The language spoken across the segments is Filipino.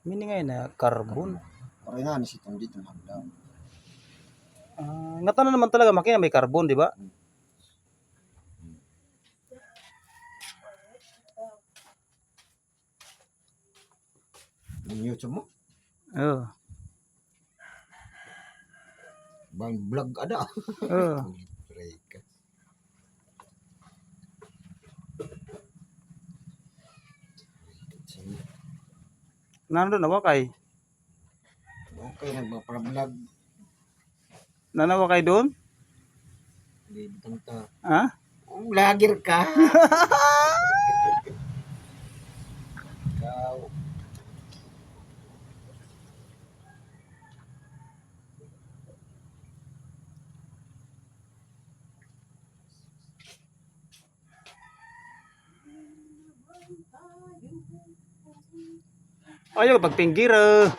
Mini nga na carbon. Pare nga, nisitong dito lang daw. Ah, ngata na naman talaga makina may carbon, di ba? Yung YouTube mo? Oo. Bang vlog ada. Oo. Break Nandun na kay. Okay, nagpa-vlog. Nanawa kay doon? Hindi tanta. Ha? Vlogger ka. Ayaw pagpinggir. ah.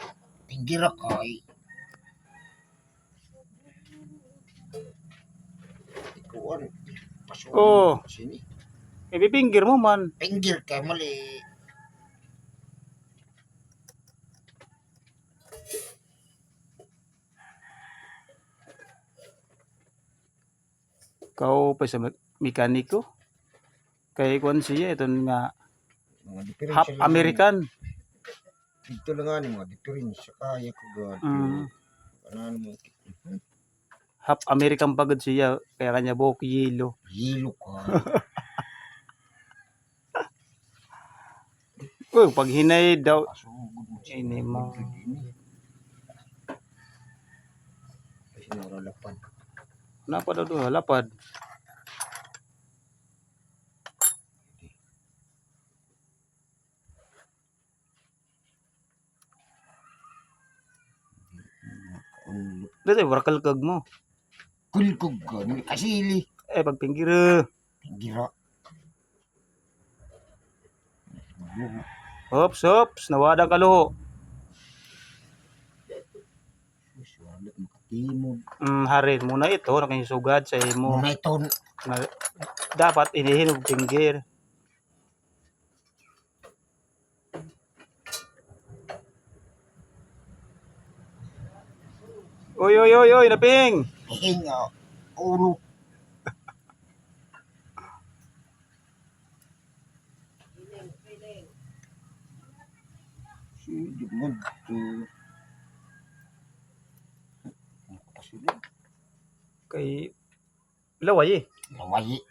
Pinggir ako ay. Ikuan. Pasukan. Oo. Sini. Ipipinggir mo man. Pinggir ka mali. Kau pa sa me- mekaniko. Kay kwan siya ito nga Mga half. American. Dito lang nga ni mga diferensya kaya ko God. Mm. Ano mo? Half American pagod siya kaya kanya buhok yelo. Hilo ka. Uy, pag hinay daw mo. Ini mo. Kasi naralapan. Napa daw lapad. Dito warakal kag mo. Kulkog ka. Ni kasili. Eh pagpinggir. ah. Pingira. Hops, hops, nawada ka luho. Makatimog. Mm, harin muna ito, nakisugad sa imo. Muna ito. Na, dapat inihinog pinggir. Uy, uy, uy, uy, naping! Hinga. Ulo. Sige mo to. Kay laway eh. Lawayi.